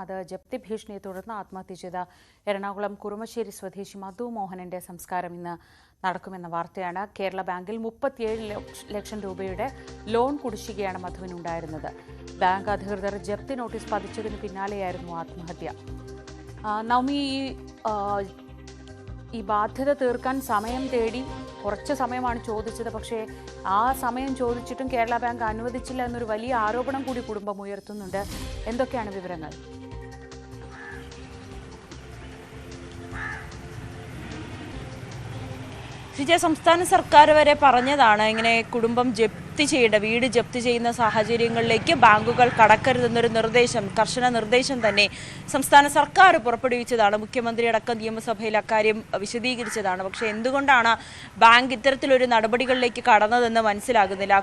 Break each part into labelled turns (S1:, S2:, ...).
S1: അത് ജപ്തി ഭീഷണിയെ തുടർന്ന് ആത്മഹത്യ ചെയ്ത എറണാകുളം കുറുമശ്ശേരി സ്വദേശി മധു മോഹനന്റെ സംസ്കാരം ഇന്ന് നടക്കുമെന്ന വാർത്തയാണ്. കേരള ബാങ്കിൽ മുപ്പത്തിയേഴ് ലക്ഷ- രൂപയുടെ ലോൺ കുടിശ്ശികയാണ് മധുവിനുണ്ടായിരുന്നത്. ബാങ്ക് അധികൃതർ ജപ്തി നോട്ടീസ് പതിച്ചതിന് പിന്നാലെയായിരുന്നു ആത്മഹത്യ. നവമി ഈ ഈ ബാധ്യത തീർക്കാൻ സമയം തേടി കുറച്ച് സമയമാണ് ചോദിച്ചത്. പക്ഷേ ആ സമയം ചോദിച്ചിട്ടും കേരള ബാങ്ക് അനുവദിച്ചില്ല എന്നൊരു വലിയ ആരോപണം കൂടി കുടുംബം ഉയർത്തുന്നുണ്ട്. എന്തൊക്കെയാണ് വിവരങ്ങൾ?
S2: വിജയ സംസ്ഥാന സർക്കാർ വരെ പറഞ്ഞതാണ് ഇങ്ങനെ കുടുംബം ജപ്തി ചെയ്യേണ്ട വീട് ജപ്തി ചെയ്യുന്ന സാഹചര്യങ്ങളിലേക്ക് ബാങ്കുകൾ കടക്കരുതെന്നൊരു നിർദ്ദേശം കർശന നിർദ്ദേശം തന്നെ സംസ്ഥാന സർക്കാർ പുറപ്പെടുവിച്ചതാണ്. മുഖ്യമന്ത്രി അടക്കം നിയമസഭയിൽ അക്കാര്യം വിശദീകരിച്ചതാണ്. പക്ഷെ എന്തുകൊണ്ടാണ് ബാങ്ക് ഇത്തരത്തിലൊരു നടപടികളിലേക്ക് കടന്നതെന്ന് മനസ്സിലാകുന്നില്ല. ആ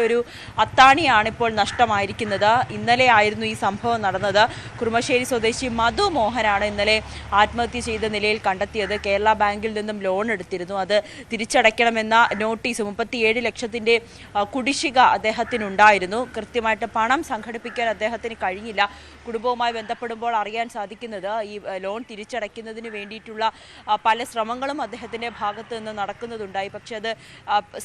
S2: ഒരു അത്താണിയാണ് ഇപ്പോൾ നഷ്ടമായിരിക്കുന്നത്. ഇന്നലെ ആയിരുന്നു ഈ സംഭവം നടന്നത്. കുറുമശ്ശേരി സ്വദേശി മധു മോഹനാണ് ഇന്നലെ ആത്മഹത്യ ചെയ്ത നിലയിൽ കണ്ടെത്തിയത്. കേരള ബാങ്കിൽ നിന്നും ലോൺ എടുത്തിരുന്നു. അത് തിരിച്ചടയ്ക്കണമെന്ന നോട്ടീസ് മുപ്പത്തിയേഴ് ലക്ഷത്തിന്റെ കുടിശ്ശിക അദ്ദേഹത്തിനുണ്ടായിരുന്നു. കൃത്യമായിട്ട് പണം സംഘടിപ്പിക്കാൻ അദ്ദേഹത്തിന് കഴിഞ്ഞില്ല. കുടുംബവുമായി ബന്ധപ്പെടുമ്പോൾ അറിയാൻ സാധിക്കുന്നത് ഈ ലോൺ തിരിച്ചടയ്ക്കുന്നതിന് വേണ്ടിയിട്ടുള്ള പല ശ്രമങ്ങളും അദ്ദേഹത്തിന്റെ ഭാഗത്ത് നിന്ന് നടക്കുന്നതുണ്ടായി. പക്ഷേ അത്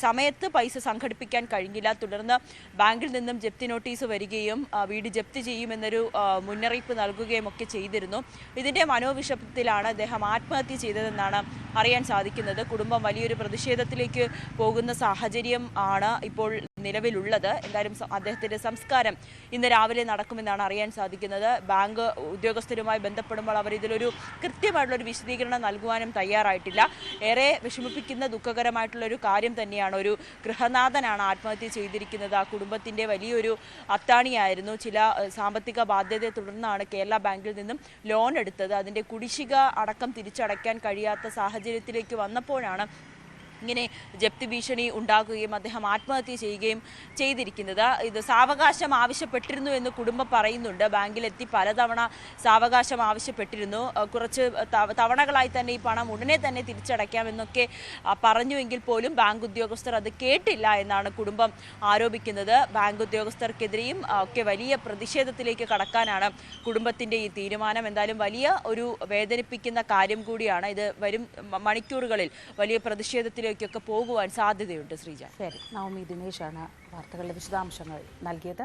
S2: സമയത്ത് പൈസ സംഘടിപ്പിക്കാൻ കഴിഞ്ഞില്ല. തുടർന്ന് ബാങ്കിൽ നിന്നും ജപ്തി നോട്ടീസ് വരികയും വീട് ജപ്തി ചെയ്യുമെന്നൊരു മുന്നറിയിപ്പ് നൽകുകയും ഒക്കെ ചെയ്തിരുന്നു. ഇതിന്റെ മനോവിഷത്തിലാണ് അദ്ദേഹം ആത്മഹത്യ ചെയ്തതെന്നാണ് അറിയാൻ സാധിക്കുന്നത് കുടുംബം വലിയൊരു പ്രതിഷേധത്തിലേക്ക് പോകുന്ന സാഹചര്യം ആണ് ഇപ്പോൾ നിലവിലുള്ളത്. എന്തായാലും അദ്ദേഹത്തിന്റെ സംസ്കാരം ഇന്ന് രാവിലെ നടക്കുമെന്നാണ് അറിയാൻ സാധിക്കുന്നത്. ബാങ്ക് ഉദ്യോഗസ്ഥരുമായി ബന്ധപ്പെടുമ്പോൾ അവർ ഇതിലൊരു കൃത്യമായിട്ടുള്ള ഒരു വിശദീകരണം നൽകുവാനും തയ്യാറായിട്ടില്ല. ഏറെ വിഷമിപ്പിക്കുന്ന ദുഃഖകരമായിട്ടുള്ള ഒരു കാര്യം തന്നെയാണ് ഒരു ഗൃഹനാഥനാണ് ആത്മഹത്യ ചെയ്തിരിക്കുന്നത്. ആ കുടുംബത്തിന്റെ വലിയൊരു അത്താണിയായിരുന്നു. ചില സാമ്പത്തിക ബാധ്യതയെ തുടർന്നാണ് കേരള ബാങ്കിൽ നിന്നും ലോൺ എടുത്തത്. അതിന്റെ കുടിശ്ശിക അടക്കം തിരിച്ചടയ്ക്കാൻ കഴിയാത്ത സാഹചര്യത്തിലേക്ക് വന്നപ്പോഴാണ് ഇങ്ങനെ ജപ്തി ഭീഷണി ഉണ്ടാക്കുകയും അദ്ദേഹം ആത്മഹത്യ ചെയ്യുകയും ചെയ്തിരിക്കുന്നത്. ഇത് സാവകാശം ആവശ്യപ്പെട്ടിരുന്നു എന്ന് കുടുംബം പറയുന്നുണ്ട്. ബാങ്കിലെത്തി പലതവണ സാവകാശം ആവശ്യപ്പെട്ടിരുന്നു. കുറച്ച് തവണകളായി തന്നെ ഈ പണം ഉടനെ തന്നെ തിരിച്ചടയ്ക്കാമെന്നൊക്കെ പറഞ്ഞുവെങ്കിൽ പോലും ബാങ്ക് ഉദ്യോഗസ്ഥർ അത് കേട്ടില്ല എന്നാണ് കുടുംബം ആരോപിക്കുന്നത്. ബാങ്ക് ഉദ്യോഗസ്ഥർക്കെതിരെയും ഒക്കെ വലിയ പ്രതിഷേധത്തിലേക്ക് കടക്കാനാണ് കുടുംബത്തിന്റെ ഈ തീരുമാനം. എന്തായാലും വലിയ ഒരു വേദനിപ്പിക്കുന്ന കാര്യം കൂടിയാണ്. ഇത് വരും മണിക്കൂറുകളിൽ വലിയ പ്രതിഷേധത്തിലേക്കൊക്കെ പോകുവാൻ സാധ്യതയുണ്ട് ശ്രീജ.
S1: ശരി. നവമി ദിനേശാണ് വാർത്തകളുടെ വിശദാംശങ്ങൾ നൽകിയത്.